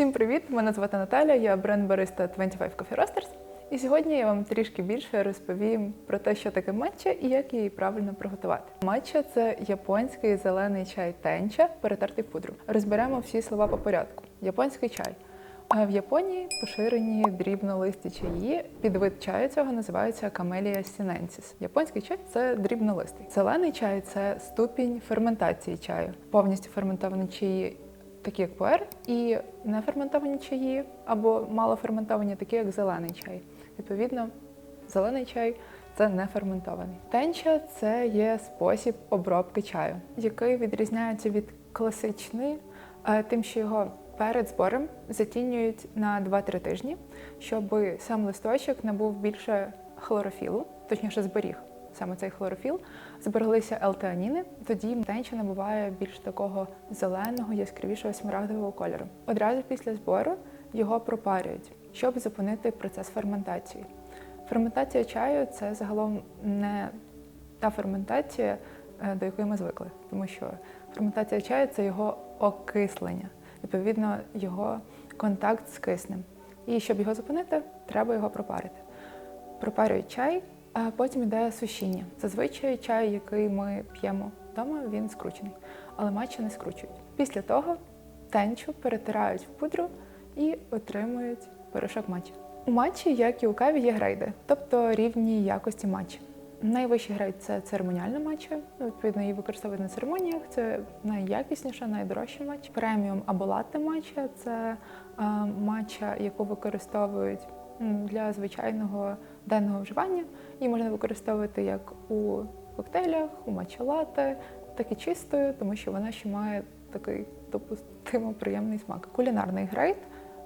Всім привіт! Мене звати Наталя, я бренд-бариста 25 Coffee Roasters. І сьогодні я вам трішки більше розповім про те, що таке матча і як її правильно приготувати. Матча це японський зелений чай тенча, перетертий пудру. Розберемо всі слова по порядку. Японський чай. А В Японії поширені дрібнолисті чаї. Підвид чаю цього називається Camellia sinensis. Японський чай це дрібнолистий. Зелений чай це ступінь ферментації чаю. Повністю ферментовані чаї такі як пуер, і неферментовані чаї або малоферментовані, такі як зелений чай. Відповідно, зелений чай це неферментований. Тенча це є спосіб обробки чаю, який відрізняється від класичної, е, тим, що його перед збором затінюють на 2-3 тижні, щоб сам листочок набув більше хлорофілу, точніше зберіг саме цей хлорофіл, збереглися елтеаніни, тоді тенча набуває більш такого зеленого, яскравішого смарагдового кольору. Одразу після збору його пропарюють, щоб зупинити процес ферментації. Ферментація чаю це загалом не та ферментація, е, до якої ми звикли, тому що ферментація чаю це його окислення, відповідно, його контакт з киснем. І щоб його зупинити, треба його пропарити. Пропарюють чай, потім йде сушіння. Зазвичай чай, який ми п'ємо вдома, він скручений, але матча не скручують. Після того тенчу перетирають в пудру і отримують порошок матчі. У матчі, як і у каві, є грейди, тобто рівні якості матчі. Найвищий грейд це церемоніальна матча. Ну, Відповідно, її використовують на церемоніях. Це найякісніша, найдорожча матча. Преміум або латте матча це а, матча, яку використовують для звичайного денного вживання. Її можна використовувати як у коктейлях, у матча так і чистою, тому що вона ще має такий допустимо приємний смак. Кулінарний грейд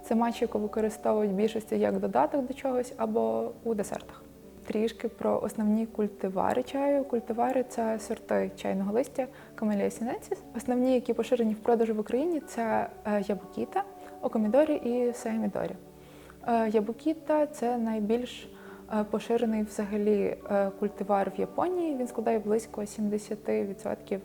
це матча, яку використовують в більшості як додаток до чогось або у десертах. Трішки про основні культивари чаю. Культивари це сорти чайного листя Camellia sinensis. Основні, які поширені в продажу в Україні, це е, ябукіта, окомідорі і сеамідорі. Е, Ябукіта це найбільш е, поширений взагалі е, культивар в Японії. Він складає близько 70% е,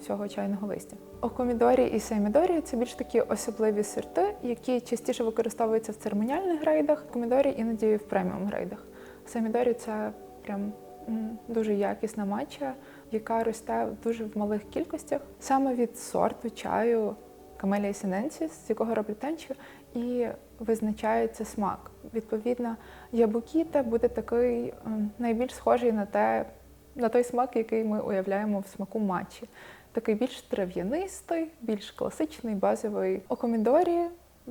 всього чайного листя. Окомідорі і сеамідорі це більш такі особливі сорти, які частіше використовуються в церемоніальних грейдах. Комідорі іноді в преміум грейдах. Самідорі це прям дуже якісна матча, яка росте дуже в малих кількостях, саме від сорту чаю Camellia сіненсіс, з якого роблять тенчу, і визначається смак. Відповідно, ябукіта буде такий найбільш схожий на те, на той смак, який ми уявляємо в смаку матчі. Такий більш трав'янистий, більш класичний, базовий. Окомідорі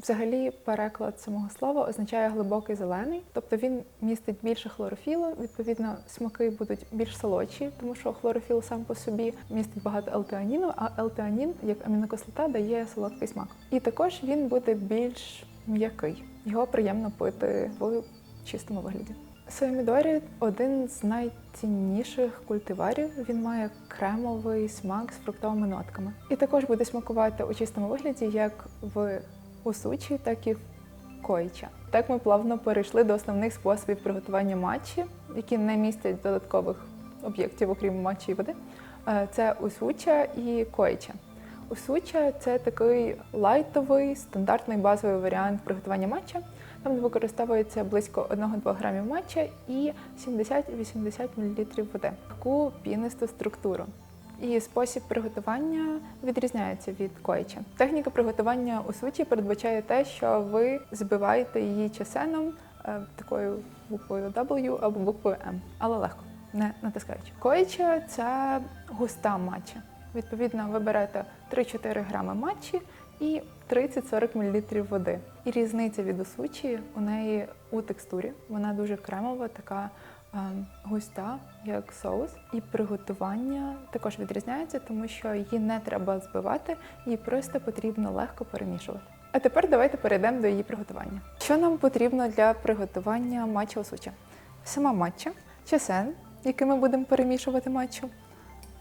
Взагалі, переклад самого слова означає глибокий зелений, тобто він містить більше хлорофілу. Відповідно, смаки будуть більш солодші, тому що хлорофіл сам по собі містить багато елтеаніну, а елтеанін, як амінокислота, дає солодкий смак. І також він буде більш м'який. Його приємно пити в чистому вигляді. Соємідорі один з найцінніших культиварів. Він має кремовий смак з фруктовими нотками. І також буде смакувати у чистому вигляді, як в у сучі, так і в койча. Так ми плавно перейшли до основних способів приготування матчі, які не містять додаткових об'єктів, окрім матчі і води. Е, Це усуча і койча. Усуча це такий лайтовий, стандартний базовий варіант приготування матча. Там використовується близько 1-2 грамів матча і 70-80 мл води. Таку пінисту структуру. І спосіб приготування відрізняється від койча. Техніка приготування у суті передбачає те, що ви збиваєте її часеном е, такою буквою W або буквою M, але легко, не натискаючи. Койча це густа матча. Відповідно, ви берете 3-4 грами матчі і 30-40 мл води. І різниця від осучі у неї у текстурі. Вона дуже кремова, така густа, як соус. І приготування також відрізняється, тому що її не треба збивати, її просто потрібно легко перемішувати. А тепер давайте перейдемо до її приготування. Що нам потрібно для приготування матча осуча? Сама матча, часен, який ми будемо перемішувати матчу,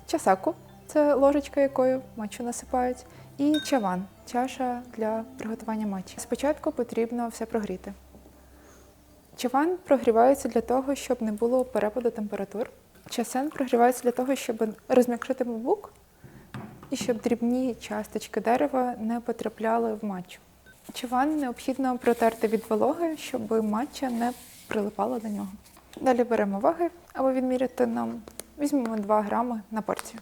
часаку, це ложечка, якою матчу насипають, і чаван, чаша для приготування матчі. Спочатку потрібно все прогріти. Чаван прогрівається для того, щоб не було перепаду температур. Часен прогрівається для того, щоб розм'якшити бамбук і щоб дрібні часточки дерева не потрапляли в матчу. Чуван необхідно протерти від вологи, щоб матча не прилипала до нього. Далі беремо ваги, або відміряти нам. Візьмемо 2 грами на порцію.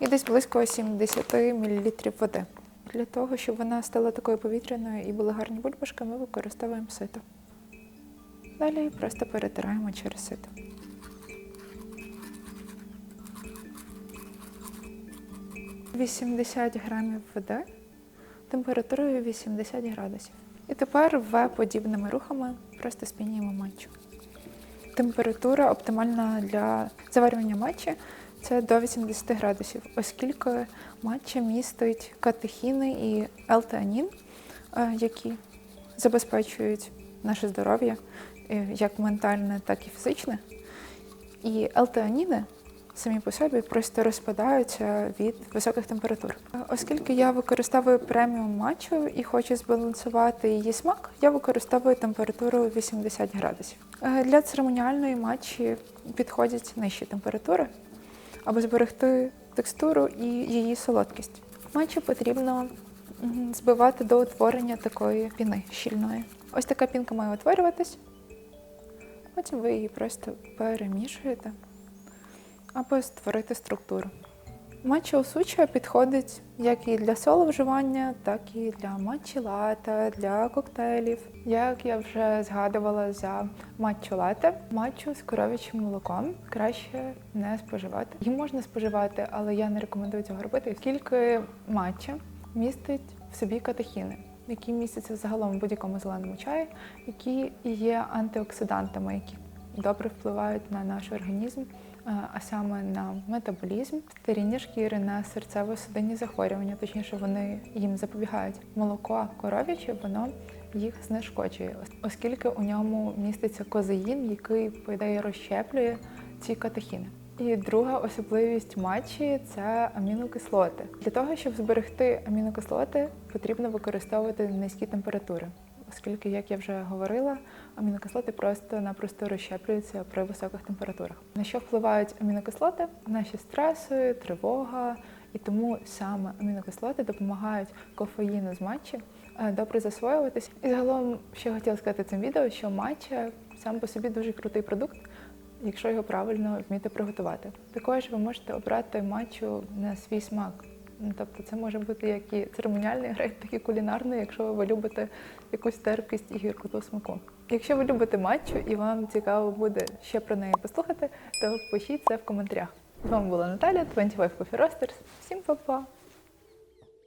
І десь близько 70 мл води. Для того, щоб вона стала такою повітряною і були гарні бульбашки, ми використовуємо сито. Далі просто перетираємо через сито. «80 грамів води температурою 80 градусів. І тепер В подібними рухами просто спінюємо матчу. Температура оптимальна для заварювання матчі це до 80 градусів, оскільки матча містить катехіни і елтеанін, е, які забезпечують наше здоров'я як ментальне, так і фізичне. І елтеаніни самі по собі просто розпадаються від високих температур. Е, Оскільки я використовую преміум матчу і хочу збалансувати її смак, я використовую температуру 80 градусів. Е, Для церемоніальної матчі підходять нижчі температури, аби зберегти текстуру і її солодкість. Матчу потрібно збивати до утворення такої піни щільної. Ось така пінка має утворюватись. Потім ви її просто перемішуєте аби створити структуру. Матча усуча підходить як і для соло вживання, так і для матчі лате, для коктейлів. Як я вже згадувала за матчу лате, матчу з коров'ячим молоком краще не споживати. Її можна споживати, але я не рекомендую цього робити, оскільки матча містить в собі катехіни, які містяться загалом в будь-якому зеленому чаї, які є антиоксидантами, які добре впливають на наш організм, а а саме на метаболізм, старіння шкіри, на серцево-судинні захворювання, точніше, вони їм запобігають. Молоко коров'яче, воно їх знешкоджує, оскільки у ньому міститься козеїн, який, по ідеї, розщеплює ці катехіни. І друга особливість матчі це амінокислоти. Для того, щоб зберегти амінокислоти, потрібно використовувати низькі температури оскільки, як я вже говорила, амінокислоти просто-напросто розщеплюються при високих температурах. На що впливають амінокислоти? Наші стреси, тривога, і тому саме амінокислоти допомагають кофеїну з матчі е, добре засвоюватись. І загалом, ще хотіла сказати цим відео, що матча сам по собі дуже крутий продукт. Якщо його правильно вміти приготувати, також ви можете обрати матчу на свій смак. Ну, Тобто це може бути як і церемоніальний грейп, так і кулінарний, якщо ви любите якусь терпкість і гіркоту смаку. Якщо ви любите матчу і вам цікаво буде ще про неї послухати, то пишіть це в коментарях. З вами була Наталя, 25 Coffee Roasters. Всім па-па!